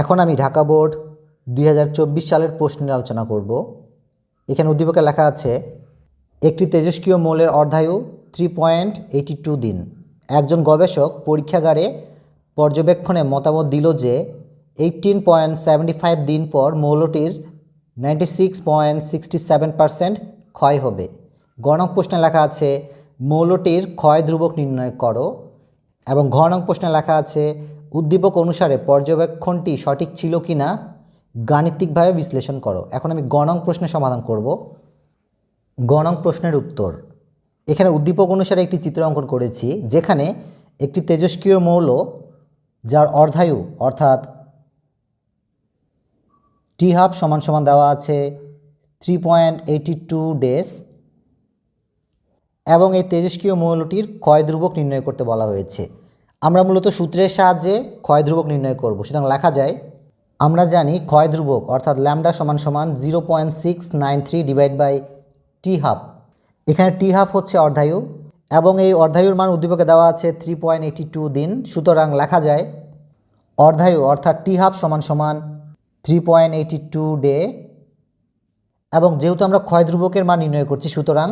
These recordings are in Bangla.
এখন আমি ঢাকা বোর্ড দুই চব্বিশ সালের প্রশ্ন নিয়ে আলোচনা করব। এখানে উদ্দীপকে লেখা আছে, একটি তেজস্ক্রিয় মৌলের অর্ধায়ু থ্রি পয়েন্ট এইটি টু দিন। একজন গবেষক পরীক্ষাগারে পর্যবেক্ষণে মতামত দিল যে এইটিন পয়েন্ট সেভেন্টি ফাইভ দিন পর মৌলটির ninety six point sixty seven percent ক্ষয় হবে। গণক প্রশ্নে লেখা আছে, মৌলটির ক্ষয় ধ্রুবক নির্ণয় করো। এবং ঘ নং প্রশ্নে লেখা আছে উদ্দীপক অনুসারে পর্যবেক্ষণটি সঠিক ছিল কি না, গাণিতিকভাবে বিশ্লেষণ করো। এখন আমি গণং প্রশ্নের সমাধান করব। গণং প্রশ্নের উত্তর। এখানে উদ্দীপক অনুসারে একটি চিত্র অঙ্কন করেছি, যেখানে একটি তেজস্ক্রিয় মৌল যার অর্ধায়ু, অর্থাৎ টি হাফ সমান সমান দেওয়া আছে three point eighty two days এবং এই তেজস্ক্রিয় মৌলটির ক্ষয় ধ্রুবক নির্ণয় করতে বলা হয়েছে। আমরা মূলত সূত্রের সাহায্যে ক্ষয় ধ্রুবক নির্ণয় করব। সুতরাং লেখা যায়, আমরা জানি ক্ষয় ধ্রুবক অর্থাৎ ল্যামডা সমান সমান zero point six nine three divide by T half এখানে টি হাফ হচ্ছে অর্ধায়ু এবং এই অর্ধায়ুর মান উদ্দীপকে দেওয়া আছে থ্রি পয়েন্ট এইটি টু দিন। সুতরাং লেখা যায়, অর্ধায়ু অর্থাৎ টি হাফ সমান সমান three point eighty two day এবং যেহেতু আমরা ক্ষয় ধ্রুবকের মান নির্ণয় করছি, সুতরাং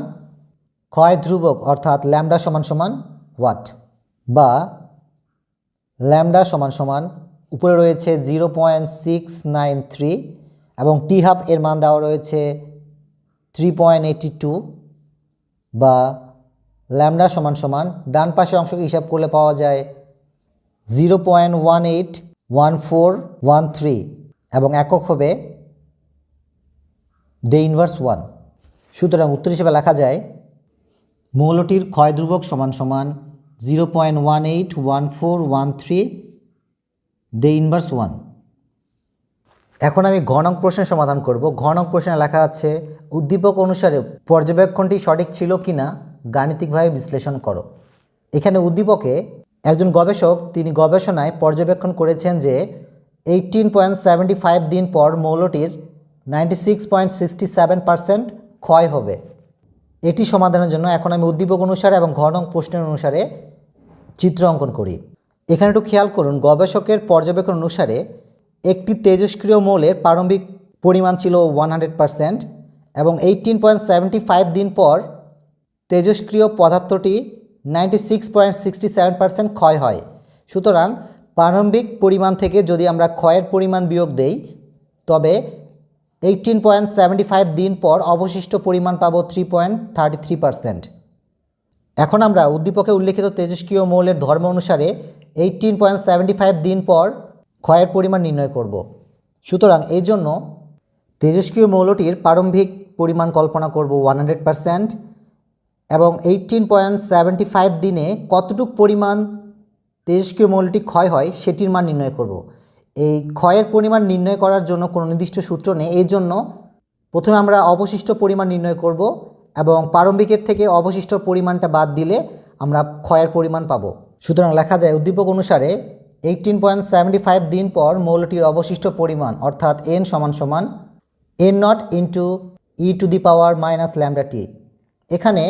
ক্ষয় ধ্রুবক অর্থাৎ ল্যামডা সমান সমান ওয়াট বা ল্যামডা সমান সমান, উপরে রয়েছে zero point six nine three এবং টি হাফ এর মান দেওয়া রয়েছে থ্রি পয়েন্ট এইটি টু বা ল্যামডা সমান সমান, ডান পাশে অংশকে হিসাব করলে পাওয়া যায় zero point one eight one four one three এবং একক হবে ডে ইনভার্স ওয়ান। সুতরাং উত্তর হিসেবে লেখা যায়, মৌলটির ক্ষয় ধ্রুবক সমান সমান zero point one eight one four one three day inverse one এখন আমি ঘনক প্রশ্নের সমাধান করব। ঘনক প্রশ্নে লেখা আছে, উদ্দীপক অনুসারে পর্যবেক্ষণটি সঠিক ছিল কি না গাণিতিকভাবে বিশ্লেষণ করো। এখানে উদ্দীপকে একজন গবেষক, তিনি গবেষণায় পর্যবেক্ষণ করেছেন যে এইটিন পয়েন্ট সেভেন্টি ফাইভ দিন পর মৌলটির ninety six point sixty seven percent ক্ষয় হবে। এটি সমাধানের জন্য এখন আমি উদ্দীপক অনুসারে এবং ঘনং প্রশ্নের অনুসারে চিত্র অঙ্কন করি। এখানে একটু খেয়াল করুন, গবেষকের পর্যবেক্ষণ অনুসারে একটি তেজস্ক্রিয় মৌলের প্রারম্ভিক পরিমাণ ছিল ওয়ান হান্ড্রেড পারসেন্ট এবং এইটিন পয়েন্ট সেভেন্টি ফাইভ দিন পর তেজস্ক্রিয় পদার্থটি ninety six point sixty seven percent ক্ষয় হয়। সুতরাং প্রারম্ভিক পরিমাণ থেকে যদি আমরা ক্ষয়ের পরিমাণ বিয়োগ দেই, তবে এইটিন পয়েন্ট সেভেন্টি ফাইভ দিন পর অবশিষ্ট পরিমাণ পাবো three point thirty three percent এখন আমরা উদ্দীপকে উল্লেখিত তেজস্ক্রিয় মৌলের ধর্ম অনুসারে এইটিন পয়েন্ট সেভেন্টি ফাইভ দিন পর ক্ষয়ের পরিমাণ নির্ণয় করব। সুতরাং এই জন্য তেজস্ক্রিয় মৌলটির প্রারম্ভিক পরিমাণ কল্পনা করব ওয়ান হান্ড্রেড পারসেন্ট এবং এইটিন পয়েন্ট সেভেন্টি ফাইভ দিনে কতটুক পরিমাণ তেজস্ক্রিয় মৌলটি ক্ষয় হয় সেটির মান নির্ণয় করব। এই ক্ষয়ের পরিমাণ নির্ণয় করার জন্য কোনো নির্দিষ্ট সূত্র নেই। এই জন্য প্রথমে আমরা অবশিষ্ট পরিমাণ নির্ণয় করব। এবং প্রারম্ভিকের থেকে অবশিষ্ট পরিমাণটা বাদ দিলে আমরা ক্ষয়ের পরিমাণ পাবো। সুতরাং লেখা যায়, উদ্দীপক অনুসারে এইটিন পয়েন্ট সেভেন্টি ফাইভ দিন পর মৌলটির অবশিষ্ট পরিমাণ, অর্থাৎ এন সমান সমান N naught into E to the power minus lambda T এখানে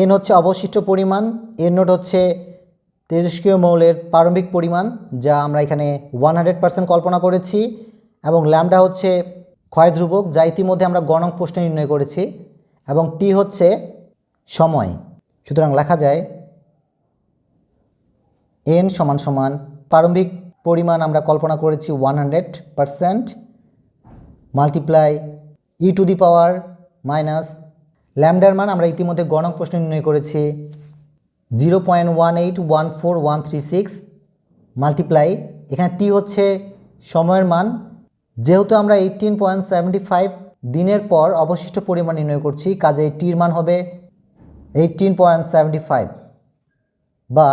এন হচ্ছে অবশিষ্ট পরিমাণ এন নট হচ্ছে তেজস্ক্রিয় মৌলের প্রারম্ভিক পরিমাণ, যা আমরা এখানে ওয়ান হান্ড্রেড পার্সেন্ট কল্পনা করেছি, এবং ল্যামডা হচ্ছে ক্ষয় ধ্রুবক যা ইতিমধ্যে আমরা গণক প্রশ্নে নির্ণয় করেছি। এবং টি হচ্ছে সময়। সুতরাং লেখা যায় এন সমান সমান প্রারম্ভিক পরিমাণ আমরা কল্পনা করেছি one hundred percent multiply E to the power minus ল্যামডার মান আমরা ইতিমধ্যে গণক প্রশ্ন নির্ণয় করেছি zero point one eight one four one three six multiply এখানে টি হচ্ছে সময়ের মান। যেহেতু আমরা এইটিন পয়েন্ট সেভেন্টি ফাইভ দিনের পর অবশিষ্ট পরিমাণ নির্ণয় করছি, কাজে টির মান হবে এইটিন পয়েন্ট সেভেন্টি ফাইভ বা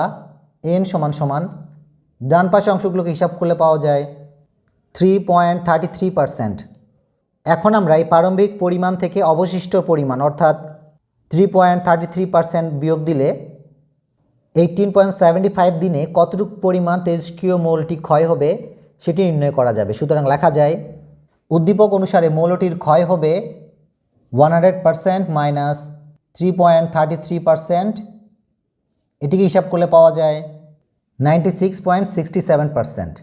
এন সমান সমান, ডান পাশে অংশগুলোকে হিসাব করলে পাওয়া যায় three point thirty three percent এখন আমরা এই প্রারম্ভিক পরিমাণ থেকে অবশিষ্ট পরিমাণ, অর্থাৎ three point thirty three percent বিয়োগ দিলে এইটিন পয়েন্ট সেভেন্টি ফাইভ দিনে কতটুকু পরিমাণ তেজস্ক্রিয় মৌলটি ক্ষয় হবে সেটি নির্ণয় করা যাবে। সুতরাং লেখা যায় উদ্দীপক অনুসারে মৌলটির ক্ষয় হবে one hundred percent minus three point thirty three percent এটিকে হিসাব করলে পাওয়া যায় ninety six point sixty seven percent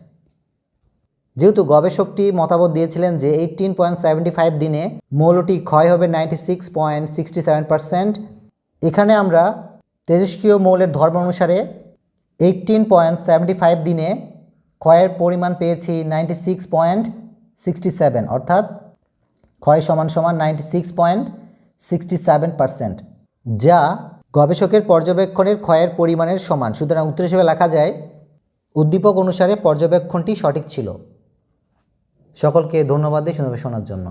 যেহেতু গবেষকটি মতামত দিয়েছিলেন যে এইটিন পয়েন্ট সেভেন্টি ফাইভ দিনে মৌলটি ক্ষয় হবে ninety six point sixty seven percent এখানে আমরা তেজস্ক্রিয় মৌলের ধর্ম অনুসারে এইটিন পয়েন্ট সেভেন্টি ফাইভ দিনে ক্ষয়ের পরিমাণ পেয়েছি ninety six point sixty seven অর্থাৎ ক্ষয় সমান সমান ninety six point sixty seven percent যা গবেষকের পর্যবেক্ষণের ক্ষয়ের পরিমাণের সমান। সুতরাং উত্তর হিসেবে লেখা যায়, উদ্দীপক অনুসারে পর্যবেক্ষণটি সঠিক ছিল। সকলকে ধন্যবাদ দিয়ে শোনার জন্য।